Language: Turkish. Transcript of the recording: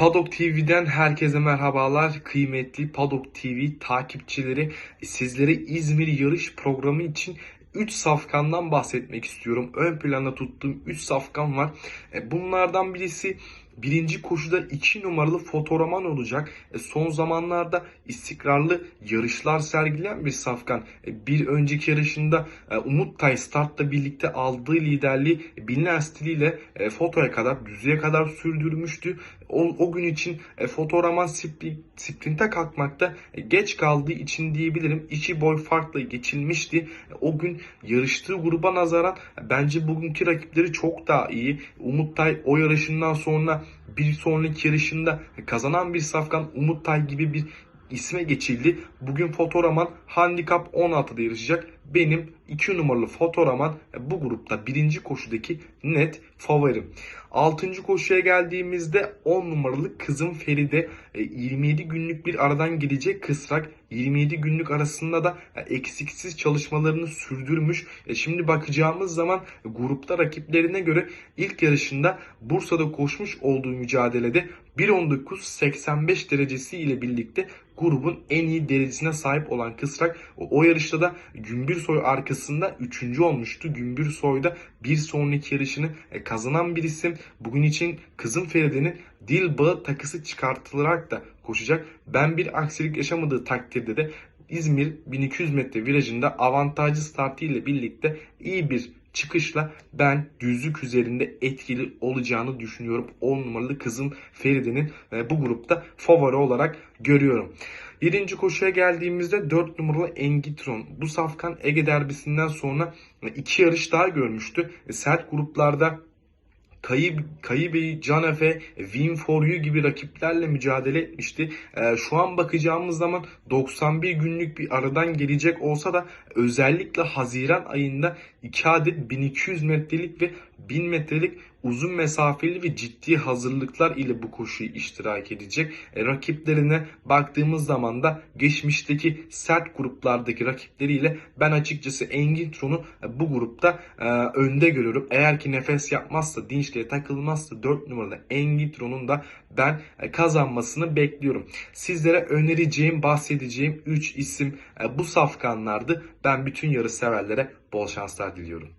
Paddock TV'den herkese merhabalar. Kıymetli Paddock TV takipçileri sizlere İzmir yarış programı için 3 safkandan bahsetmek istiyorum. Ön planda tuttuğum 3 safkan var. E, Bunlardan birisi birinci koşuda 2 numaralı fotoraman olacak. E, Son zamanlarda istikrarlı yarışlar sergileyen bir safkan. E, Bir önceki yarışında e, Umut Tay startla birlikte aldığı liderliği bilinen stiliyle e, fotoya kadar, düzlüğe kadar sürdürmüştü. O, o gün için e, fotoraman spri- sprinte kalkmakta e, geç kaldığı için diyebilirim. İki boy farkla geçilmişti. E, O gün yarıştığı gruba nazaran e, bence bugünkü rakipleri çok daha iyi. Umut Tay o yarışından sonra bir sonraki yarışında kazanan bir safkan Umut Tay gibi bir isme geçildi. Bugün Fotoraman Handikap 16'da yarışacak. Benim 2 numaralı Fotoraman e, bu grupta birinci koşudaki net favorim. 6. koşuya geldiğimizde 10 numaralı Kızım Feride e, 27 günlük bir aradan gelecek kısrak 27 günlük arasında da e, eksiksiz çalışmalarını sürdürmüş. E, Şimdi bakacağımız zaman e, grupta rakiplerine göre ilk yarışında Bursa'da koşmuş olduğu mücadelede 1.19.85 derecesi ile birlikte grubun en iyi derecesine sahip olan Kısrak o, yarışta da Gümbürsoy arkasında 3. olmuştu. Gümbürsoy'da bir sonraki yarışını e, kazanan bir isim. Bugün için Kızım Feride'nin dil bağı takısı çıkartılarak da koşacak. Ben bir aksilik yaşamadığı takdirde de İzmir 1200 metre virajında avantajlı startı ile birlikte iyi bir çıkışla ben düzlük üzerinde etkili olacağını düşünüyorum. 10 numaralı kızım Feride'nin e, bu grupta favori olarak görüyorum. Birinci koşuya geldiğimizde 4 numaralı Engitron. Bu safkan Ege derbisinden sonra e, iki yarış daha görmüştü. E, Sert gruplarda Kayı, Kayı Bey, Can Efe, Win For You gibi rakiplerle mücadele etmişti. Ee, şu an bakacağımız zaman 91 günlük bir aradan gelecek olsa da özellikle Haziran ayında 2 adet 1200 metrelik ve 1000 metrelik uzun mesafeli ve ciddi hazırlıklar ile bu koşuyu iştirak edecek. E, rakiplerine baktığımız zaman da geçmişteki sert gruplardaki rakipleriyle ben açıkçası Engin Tron'u e, bu grupta e, önde görüyorum. Eğer ki nefes yapmazsa, dinçliğe takılmazsa 4 numaralı Engin Tron'un da ben e, kazanmasını bekliyorum. Sizlere önereceğim, bahsedeceğim 3 isim e, bu safkanlardı. Ben bütün yarış severlere bol şanslar diliyorum.